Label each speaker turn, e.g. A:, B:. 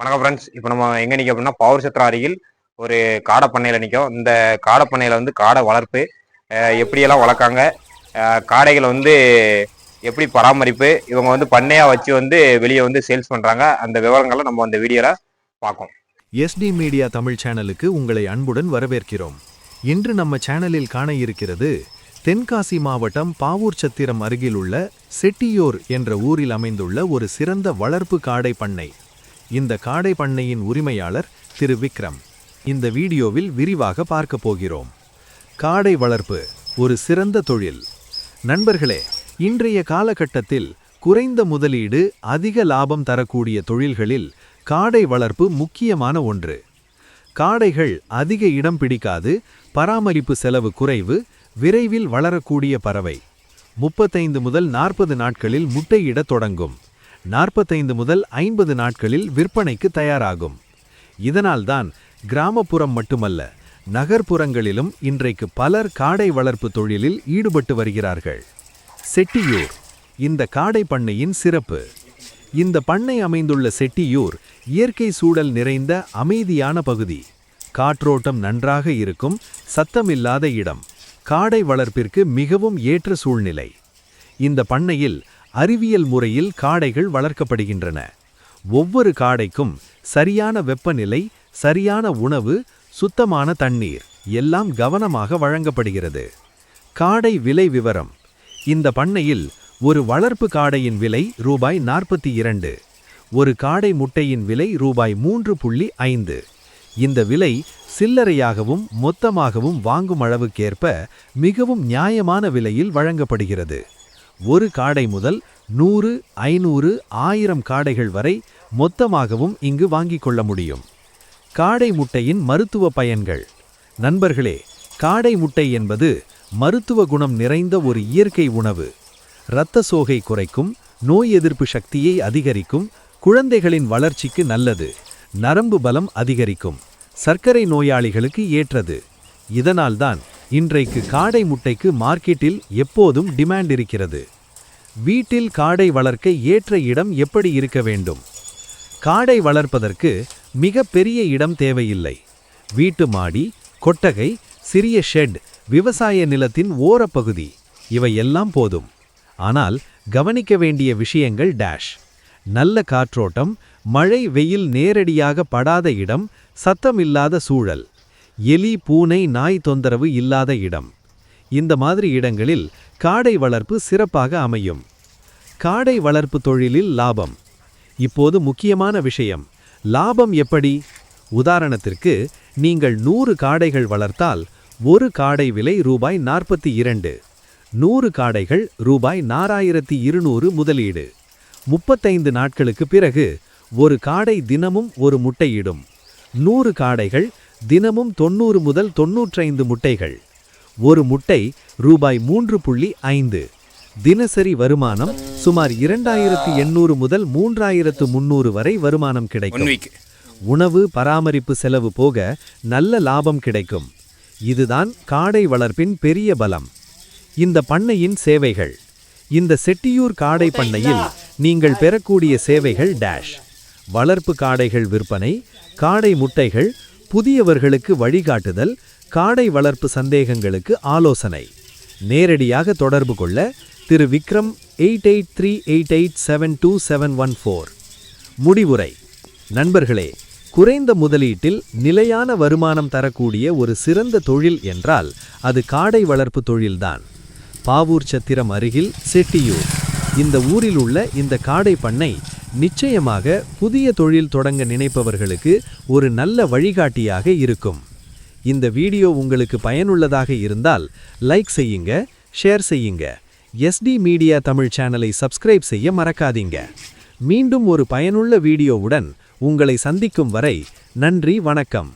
A: வணக்கம் ஃப்ரெண்ட்ஸ் இப்போ நம்ம எங்கே நிற்க அப்படின்னா பவர் சத்திரம் அருகில் ஒரு காடை பண்ணையில் நிற்கும் இந்த காடை பண்ணையில் வந்து காடை வளர்ப்பு எப்படியெல்லாம் வளர்க்காங்க காடைகளை வந்து எப்படி பராமரிப்பு இவங்க வந்து பண்ணையாக வச்சு வந்து வெளியே வந்து சேல்ஸ் பண்ணுறாங்க அந்த விவரங்களை நம்ம அந்த வீடியோவில் பார்க்கோம்.
B: எஸ்டி மீடியா தமிழ் சேனலுக்கு உங்களை அன்புடன் வரவேற்கிறோம். இன்று நம்ம சேனலில் காண இருக்கிறது தென்காசி மாவட்டம் பாவூர் சத்திரம் அருகிலுள்ள செட்டியோர் என்ற ஊரில் அமைந்துள்ள ஒரு சிறந்த வளர்ப்பு காடை பண்ணை. இந்த காடை பண்ணையின் உரிமையாளர் திரு விக்ரம். இந்த வீடியோவில் விரிவாக பார்க்க போகிறோம். காடை வளர்ப்பு ஒரு சிறந்த தொழில். நண்பர்களே இன்றைய காலகட்டத்தில் குறைந்த முதலீடு அதிக லாபம் தரக்கூடிய தொழில்களில் காடை வளர்ப்பு முக்கியமான ஒன்று. காடைகள் அதிக இடம் பிடிக்காது பராமரிப்பு செலவு குறைவு விரைவில் வளரக்கூடிய பறவை. முப்பத்தைந்து முதல் நாற்பது நாட்களில் முட்டையிடத் தொடங்கும். நாற்பத்தைந்து முதல் ஐம்பது நாட்களில் விற்பனைக்கு தயாராகும். இதனால்தான் கிராமப்புறம் மட்டுமல்ல நகர்ப்புறங்களிலும் இன்றைக்கு பலர் காடை வளர்ப்பு தொழிலில் ஈடுபட்டு வருகிறார்கள். செட்டியூர் இந்த காடை பண்ணையின் சிறப்பு. இந்த பண்ணை அமைந்துள்ள செட்டியூர் இயற்கை சூழல் நிறைந்த அமைதியான பகுதி. காற்றோட்டம் நன்றாக இருக்கும் சத்தமில்லாத இடம். காடை வளர்ப்பிற்கு மிகவும் ஏற்ற சூழ்நிலை. இந்த பண்ணையில் அறிவியல் முறையில் காடைகள் வளர்க்கப்படுகின்றன. ஒவ்வொரு காடைக்கும் சரியான வெப்பநிலை சரியான உணவு சுத்தமான தண்ணீர் எல்லாம் கவனமாக வழங்கப்படுகிறது. காடை விலை விவரம். இந்த பண்ணையில் ஒரு வளர்ப்பு காடையின் விலை ரூபாய் நாற்பத்தி இரண்டு. ஒரு காடை முட்டையின் விலை ரூபாய் மூன்று புள்ளி ஐந்து. இந்த விலை சில்லறையாகவும் மொத்தமாகவும் வாங்கும் அளவுக்கேற்ப மிகவும் நியாயமான விலையில் வழங்கப்படுகிறது. ஒரு காடை முதல் நூறு ஐநூறு ஆயிரம் காடைகள் வரை மொத்தமாகவும் இங்கு வாங்கிக் கொள்ள முடியும். காடை முட்டையின் மருத்துவ பயன்கள். நண்பர்களே காடை முட்டை என்பது மருத்துவ குணம் நிறைந்த ஒரு இயற்கை உணவு. இரத்த சோகை குறைக்கும் நோய் எதிர்ப்பு சக்தியை அதிகரிக்கும் குழந்தைகளின் வளர்ச்சிக்கு நல்லது நரம்பு பலம் அதிகரிக்கும் சர்க்கரை நோயாளிகளுக்கு ஏற்றது. இதனால்தான் இன்றைக்கு காடை முட்டைக்கு மார்க்கெட்டில் எப்போதும் டிமாண்ட் இருக்கிறது. வீட்டில் காடை வளர்க்க ஏற்ற இடம் எப்படி இருக்க வேண்டும்? காடை வளர்ப்பதற்கு மிக பெரிய இடம் தேவையில்லை. வீட்டு மாடி கொட்டகை சிறிய ஷெட் விவசாய நிலத்தின் ஓரப்பகுதி இவையெல்லாம் போதும். ஆனால் கவனிக்க வேண்டிய விஷயங்கள் டேஷ் நல்ல காற்றோட்டம் மழை வெயில் நேரடியாக படாத இடம் சத்தமில்லாத சூழல். எலி பூனை நாய் தொந்தரவு இல்லாத இடம். இந்த மாதிரி இடங்களில் காடை வளர்ப்பு சிறப்பாக அமையும். காடை வளர்ப்பு தொழிலில் லாபம். இப்போது முக்கியமான விஷயம். லாபம் எப்படி? உதாரணத்திற்கு நீங்கள் நூறு காடைகள் வளர்த்தால் ஒரு காடை விலை ரூபாய் நாற்பத்தி இரண்டு. நூறு காடைகள் ரூபாய் நாலாயிரத்தி இருநூறு முதலீடு. முப்பத்தைந்து நாட்களுக்கு பிறகு ஒரு காடை தினமும் ஒரு முட்டையிடும். நூறு காடைகள் தினமும் தொண்ணூறு முதல் தொன்னூற்றைந்து முட்டைகள். ஒரு முட்டை ரூபாய் மூன்று புள்ளி ஐந்து. தினசரி வருமானம் சுமார் இரண்டாயிரத்து எண்ணூறு முதல் மூன்றாயிரத்து முன்னூறு வரை வருமானம் கிடைக்கும். உணவு பராமரிப்பு செலவு போக நல்ல லாபம் கிடைக்கும். இதுதான் காடை வளர்ப்பின் பெரிய பலம். இந்த பண்ணையின் சேவைகள். இந்த செட்டியூர் காடை பண்ணையில் நீங்கள் பெறக்கூடிய சேவைகள் டேஷ் வளர்ப்பு காடைகள் விற்பனை காடை முட்டைகள் புதியவர்களுக்கு வழிகாட்டுதல் காடை வளர்ப்பு சந்தேகங்களுக்கு ஆலோசனை. நேரடியாக தொடர்பு கொள்ள Thiru Vikram eight eight three eight eight seven two seven one four. முடிவுரை. நண்பர்களே குறைந்த முதலீட்டில் நிலையான வருமானம் தரக்கூடிய ஒரு சிறந்த தொழில் என்றால் அது காடை வளர்ப்பு தொழில்தான். பாவூர் சத்திரம் அருகில் செட்டியூர். இந்த ஊரில் உள்ள இந்த காடை பண்ணை நிச்சயமாக புதிய தொழில் தொடங்க நினைப்பவர்களுக்கு ஒரு நல்ல வழிகாட்டியாக இருக்கும். இந்த வீடியோ உங்களுக்கு பயனுள்ளதாக இருந்தால் லைக் செய்யுங்க ஷேர் செய்யுங்க. எஸ்டி மீடியா தமிழ் சேனலை சப்ஸ்கிரைப் செய்ய மறக்காதீங்க. மீண்டும் ஒரு பயனுள்ள வீடியோவுடன் உங்களை சந்திக்கும் வரை நன்றி வணக்கம்.